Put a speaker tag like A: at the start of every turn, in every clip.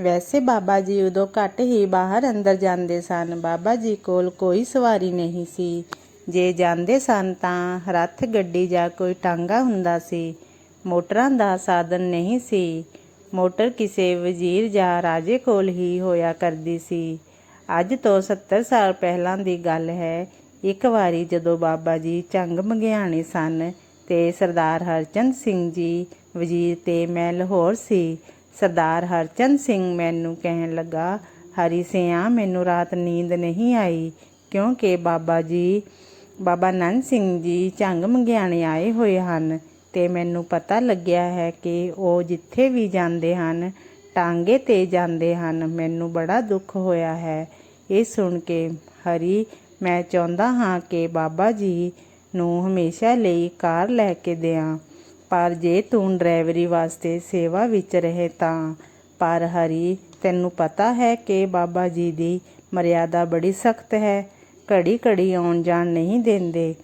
A: ਵੈਸੇ ਬਾਬਾ ਜੀ ਉਦੋਂ ਘੱਟ ਹੀ ਬਾਹਰ ਅੰਦਰ ਜਾਂਦੇ ਸਨ। ਬਾਬਾ ਜੀ ਕੋਲ ਕੋਈ ਸਵਾਰੀ ਨਹੀਂ ਸੀ। ਜੇ ਜਾਂਦੇ ਸਨ ਤਾਂ ਰੱਥ, ਗੱਡੀ ਜਾਂ ਕੋਈ ਟਾਂਗਾ ਹੁੰਦਾ ਸੀ। ਮੋਟਰਾਂ ਦਾ ਸਾਧਨ ਨਹੀਂ ਸੀ। ਮੋਟਰ ਕਿਸੇ ਵਜ਼ੀਰ ਜਾਂ ਰਾਜੇ ਕੋਲ ਹੀ ਹੋਇਆ ਕਰਦੀ ਸੀ। ਅੱਜ ਤੋਂ 70 ਸਾਲ ਪਹਿਲਾਂ ਦੀ ਗੱਲ ਹੈ। ਇੱਕ ਵਾਰੀ ਜਦੋਂ ਬਾਬਾ ਜੀ ਝੰਗ ਮੰਗਿਆਣੇ ਸਨ ਤੇ ਸਰਦਾਰ ਹਰਚੰਦ ਸਿੰਘ ਜੀ ਵਜ਼ੀਰ ਤੇ ਮੈਂ ਲਾਹੌਰ ਸੀ ਸਰਦਾਰ ਹਰਚੰਦ ਸਿੰਘ ਮੈਨੂੰ ਕਹਿਣ ਲੱਗਾ, ਹਰੀ ਸਿਆਂ, ਮੈਨੂੰ ਰਾਤ ਨੀਂਦ ਨਹੀਂ ਆਈ, ਕਿਉਂਕਿ ਬਾਬਾ ਜੀ, ਬਾਬਾ ਨੰਦ ਸਿੰਘ ਜੀ ਝੰਗ ਮੰਗਿਆਣੇ ਆਏ ਹੋਏ ਹਨ ਤੇ ਮੈਨੂੰ ਪਤਾ ਲੱਗਿਆ ਹੈ ਕਿ ਉਹ ਜਿੱਥੇ ਵੀ ਜਾਂਦੇ ਹਨ, ਟਾਂਗੇ ਤੇ ਜਾਂਦੇ ਹਨ। ਮੈਨੂੰ ਬੜਾ ਦੁੱਖ ਹੋਇਆ ਹੈ। ਇਹ ਸੁਣ ਕੇ ਹਰੀ, ਮੈਂ ਚਾਹੁੰਦਾ ਹਾਂ ਕਿ ਬਾਬਾ ਜੀ ਨੂੰ ਹਮੇਸ਼ਾ ਲਈ ਕਾਰ ਲੈ ਕੇ ਦਿਆਂ। ਪਰ ਜੇ ਤੂੰ ਡਰਾਈਵਰੀ ਵਾਸਤੇ ਸੇਵਾ ਵਿੱਚ ਰਹੇ ਤਾਂ, ਪਰ ਹਰੀ, ਤੈਨੂੰ ਪਤਾ ਹੈ ਕਿ ਬਾਬਾ ਜੀ ਦੀ ਮਰਿਆਦਾ ਬੜੀ ਸਖਤ ਹੈ। ਘੜੀ ਘੜੀ ਆਉਣ ਜਾਣ ਨਹੀਂ ਦਿੰਦੇ।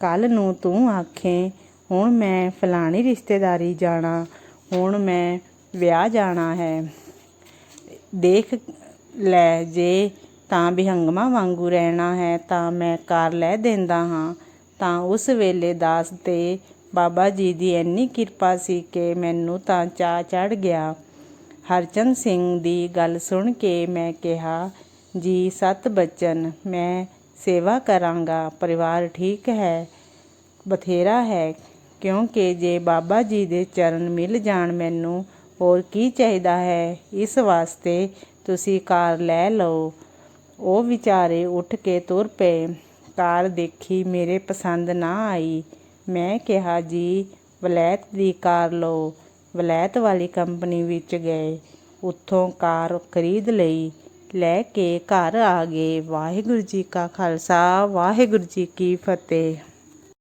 A: ਕੱਲ ਨੂੰ ਤੂੰ ਆਖੇ, ਹੁਣ ਮੈਂ ਫਲਾਣੀ ਰਿਸ਼ਤੇਦਾਰੀ ਜਾਣਾ, ਹੁਣ ਮੈਂ ਵਿਆਹ ਜਾਣਾ ਹੈ। ਦੇਖ ਲੈ, ਜੇ ਤਾਂ ਵਿਹੰਗਮਾ ਵਾਂਗੂ ਰਹਿਣਾ ਹੈ ਤਾਂ ਮੈਂ ਕਾਰ ਲੈ ਦਿੰਦਾ ਹਾਂ। ਤਾਂ ਉਸ ਵੇਲੇ ਦਾਸ ਤੇ ਬਾਬਾ ਜੀ ਦੀ ਇੰਨੀ ਕਿਰਪਾ ਸੀ ਕਿ ਮੈਨੂੰ ਤਾਂ ਚਾਅ ਚੜ ਗਿਆ। ਹਰਚੰਦ ਸਿੰਘ ਦੀ ਗੱਲ ਸੁਣ ਕੇ ਮੈਂ ਕਿਹਾ, ਜੀ, ਸਤ ਬਚਨ, ਮੈਂ ਸੇਵਾ ਕਰਾਂਗਾ, ਪਰਿਵਾਰ ਠੀਕ ਹੈ, ਬਥੇਰਾ ਹੈ, ਕਿਉਂਕਿ ਜੇ ਬਾਬਾ ਜੀ ਦੇ ਚਰਨ ਮਿਲ ਜਾਣ ਮੈਨੂੰ, ਹੋਰ ਕੀ ਚਾਹੀਦਾ ਹੈ? ਇਸ ਵਾਸਤੇ ਤੁਸੀਂ ਕਾਰ ਲੈ ਲਓ। ਉਹ ਵਿਚਾਰੇ ਉੱਠ ਕੇ ਤੁਰ ਪਏ। ਕਾਰ ਦੇਖੀ ਮੇਰੇ ਪਸੰਦ ਨਾ ਆਈ। ਮੈਂ ਕਿਹਾ ਜੀ, ਵਲੈਤ ਦੀ ਕਾਰ ਲਓ। ਵਲੈਤ ਵਾਲੀ ਕੰਪਨੀ ਵਿੱਚ ਗਏ। ਉੱਥੋਂ ਕਾਰ ਖਰੀਦ ਲਈ। ਲੈ ਕੇ ਘਰ ਆ ਗਏ। ਵਾਹਿਗੁਰੂ ਜੀ ਕਾ ਖਾਲਸਾ, ਵਾਹਿਗੁਰੂ ਜੀ ਕੀ ਫਤਿਹ।